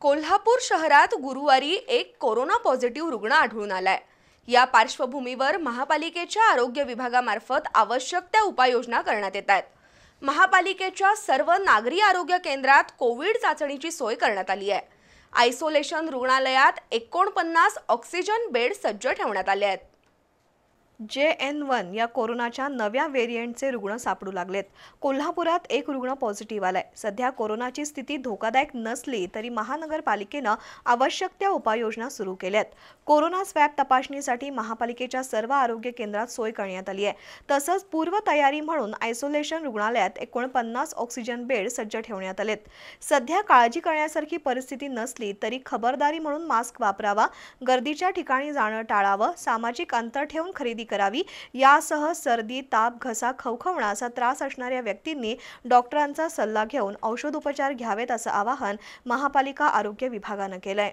कोल्हापूर शहरात गुरुवारी एक कोरोना पॉझिटिव्ह रुग्ण आढळून आलाय. या पार्श्वभूमीवर महापालिकेच्या आरोग्य विभागामार्फत आवश्यक त्या उपाययोजना करण्यात येत आहेत. महापालिकेच्या सर्व नागरी आरोग्य केंद्रात कोविड चाचणीची सोय करण्यात आली आहे. आयसोलेशन रुग्णालयात एकोणपन्नास ऑक्सिजन बेड सज्ज ठेवण्यात आले आहेत. जे एन वन या कोरोनाच्या नव्या व्हेरियंटचे रुग्ण सापडू लागलेत. कोल्हापुरात एक रुग्ण पॉझिटिव्ह आलाय. सध्या कोरोनाची स्थिती धोकादायक नसली तरी महानगरपालिकेनं आवश्यक त्या उपाययोजना सुरू केल्यात. कोरोना स्वॅब तपासणीसाठी महापालिकेच्या सर्व आरोग्य केंद्रात सोय करण्यात आली आहे. तसंच पूर्वतयारी म्हणून आयसोलेशन रुग्णालयात एकोणपन्नास ऑक्सिजन बेड सज्ज ठेवण्यात आलेत. सध्या काळजी करण्यासारखी परिस्थिती नसली तरी खबरदारी म्हणून मास्क वापरावा गर्दीच्या ठिकाणी जाणं टाळावं सामाजिक अंतर ठेवून खरेदी करावी. यासह सर्दी ताप घसा खवखवणा असा त्रास असणाऱ्या व्यक्तींनी डॉक्टरांचा सल्ला घेऊन औषधोपचार घ्यावेत असं आवाहन महापालिका आरोग्य विभागानं केलंय.